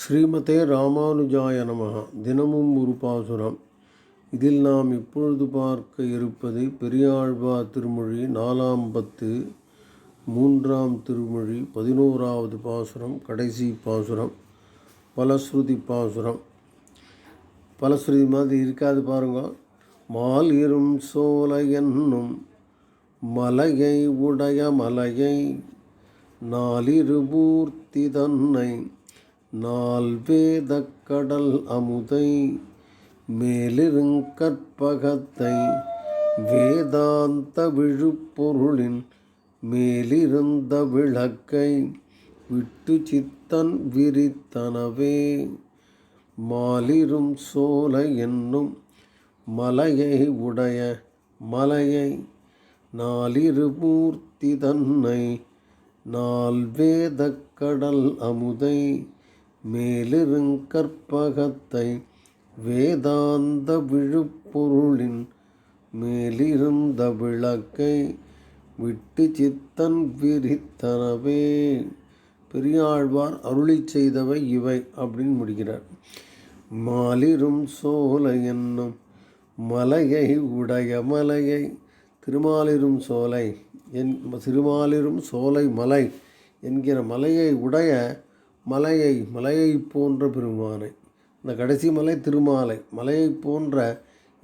ஸ்ரீமதே ராமானுஜாய நமகா தினமும் ஒரு பாசுரம். இதில் நாம் இப்பொழுது பார்க்க இருப்பது பெரியாழ்வார் திருமொழி நாலாம் பத்து மூன்றாம் திருமொழி பதினோராவது பாசுரம் கடைசி பாசுரம் பலஸ்ருதி பாசுரம். பலஸ்ருதி மாதிரி இருக்காது பாருங்க. மாலிரும் சோலை என்னும் மலையை உடைய மலையை நாலிரு பூர்த்தி தன்னை நால் வேதக்கடல் அமுதை மேலிருங்கற்பகத்தை வேதாந்த விழுப்பொருளின் மேலிருந்த விளக்கை விட்டு சித்தன் விரித்தனவே. மாலிரும் சோலை என்னும் மலையை உடைய மலையை நாலிரு மூர்த்தி தன்னை நால் வேதக் அமுதை மேலிருங்கற்பகத்தை வேதாந்த விழுப்பொருளின் மேலிருந்த விளக்கை விட்டு சித்தன் விரித்தனவே பெரியாழ்வார் அருளி செய்தவை இவை அப்படின்னு முடிக்கிறார். மாலிரும் சோலை என்னும் மலையை உடைய மலையை திருமாலிரும் சோலை என் திருமாலிரும் சோலை மலை என்கிற மலையை உடைய மலையை மலையை போன்ற பெருமானை. இந்த கடைசி மலை திருமாலை மலையை போன்ற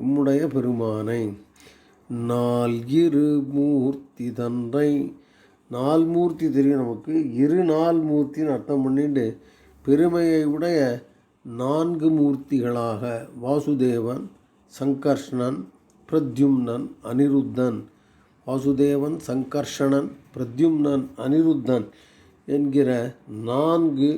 இம்முடைய பெருமானை. நால் இரு மூர்த்தி தன்றை நால் மூர்த்தி தெரியும் நமக்கு. இரு நாள் மூர்த்தின்னு அர்த்தம் பண்ணிட்டு பெருமையை உடைய நான்கு மூர்த்திகளாக வாசுதேவன் சங்கர்ஷ்ணன் பிரத்யும்னன் அனிருத்தன். வாசுதேவன் சங்கர்ஷணன் பிரத்யும்னன் அனிருத்தன். என்கிற நான்கு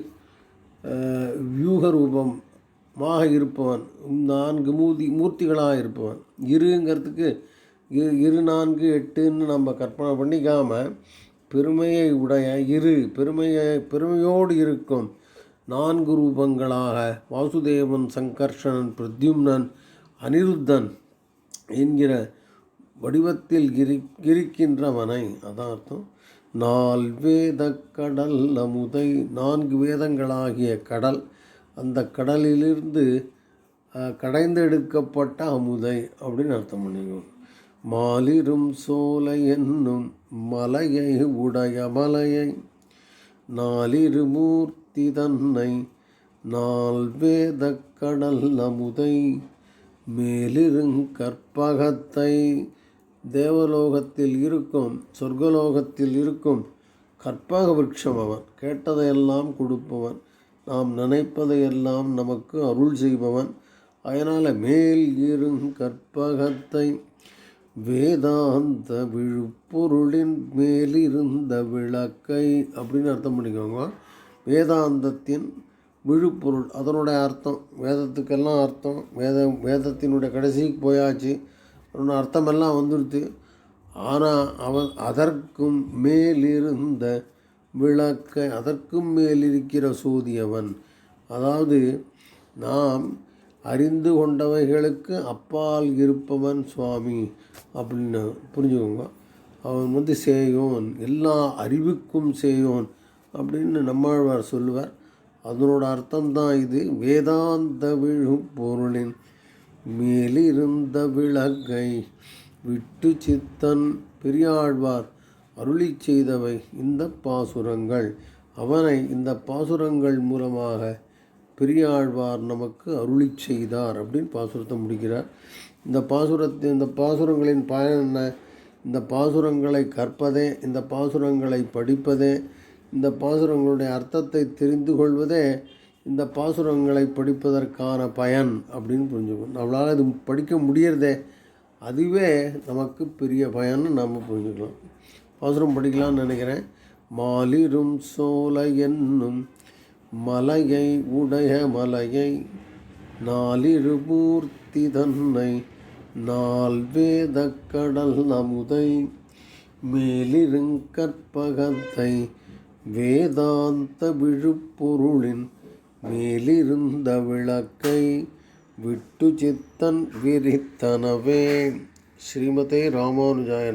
வியூகரூபமாக இருப்பவன் நான்கு மூதி மூர்த்திகளாக இருப்பவன். இருங்கிறதுக்கு இரு இரு நான்கு எட்டுன்னு நம்ம கற்பனை பண்ணிக்காமல் பெருமையை உடைய இரு பெருமையை பெருமையோடு இருக்கும் நான்கு ரூபங்களாக வாசுதேவன் சங்கர்ஷணன் பிரத்யும்னன் அனிருத்தன் என்கிற வடிவத்தில் இரு இருக்கின்றவனை. அதான் அர்த்தம். நால் வேத கடல் அமுதை நான்கு வேதங்களாகிய கடல். அந்த கடலிலிருந்து கடைந்தெடுக்கப்பட்ட அமுதை அப்படின்னு அர்த்தம் பண்ணிக்கணும் மாலிரும் சோலை என்னும் மலையை உடைய மலையை நாலிரு மூர்த்தி தன்னை நால் வேத கடல் அமுதை மேலிருங்கற்பகத்தை தேவலோகத்தில் இருக்கும் சொர்க்கலோகத்தில் இருக்கும் கற்பக விருட்சம் அவன் கேட்டதையெல்லாம் கொடுப்பவன். நாம் நினைப்பதையெல்லாம் நமக்கு அருள் செய்பவன். அதனால் மேல் இருங் கற்பகத்தை வேதாந்த விழுப்பொருளின் மேலிருந்த விளக்கை அப்படின்னு அர்த்தம் பண்ணிக்கோங்க. வேதாந்தத்தின் விழுப்பொருள் அதனுடைய அர்த்தம் வேதத்துக்கெல்லாம் அர்த்தம். வேத வேதத்தினுடைய கடைசிக்கு போயாச்சு. அர்த்தமெல்லாம் வந்துடுது ஆனால் அவன் அதற்கும் மேலிருந்த விளக்கை அதற்கும் மேலிருக்கிற சூதியவன் அதாவது நாம் அறிந்து கொண்டவைகளுக்கு அப்பால் இருப்பவன் சுவாமி அப்படின்னு புரிஞ்சுக்கோங்க. அவன் வந்து சேயோன் எல்லா அறிவுக்கும் சேயோன் அப்படின்னு நம்மாழ்வார் சொல்லுவார். அதனோட அர்த்தம்தான் இது. வேதாந்த விழும் பொருளின் மேலிருந்த விளக்கை விட்டு சித்தன் பெரியாழ்வார் அருளி செய்தவை இந்த பாசுரங்கள். அவனை இந்த பாசுரங்கள் மூலமாக பெரியாழ்வார் நமக்கு அருளி செய்தார் அப்படின்னு பாசுரத்தை முடிக்கிறார். இந்த பாசுரத்தை இந்த பாசுரங்களின் பயன் என்ன? இந்த பாசுரங்களை கற்பதே இந்த பாசுரங்களை படிப்பதே இந்த பாசுரங்களுடைய அர்த்தத்தை தெரிந்து கொள்வதே இந்த பாசுரங்களை படிப்பதற்கான பயன் அப்படின்னு புரிஞ்சுக்கணும். நம்மளால் இது படிக்க முடியறதே. அதுவே நமக்கு பெரிய பயன்னு நம்ம புரிஞ்சுக்கலாம். பாசுரம் படிக்கலாம்னு நினைக்கிறேன். மாலிரும் சோலை என்னும் மலையை உடைய மலையை நாலிரு மூர்த்தி தன்னை நால் வேத கடல் நமுதை மேலிருங்கற்பகத்தை வேதாந்த விழுப்பொருளின் மேலிருந்த விளக்கை விட்டு சித்தன் விரித்தனவே. ஸ்ரீமதே ராமானுஜாய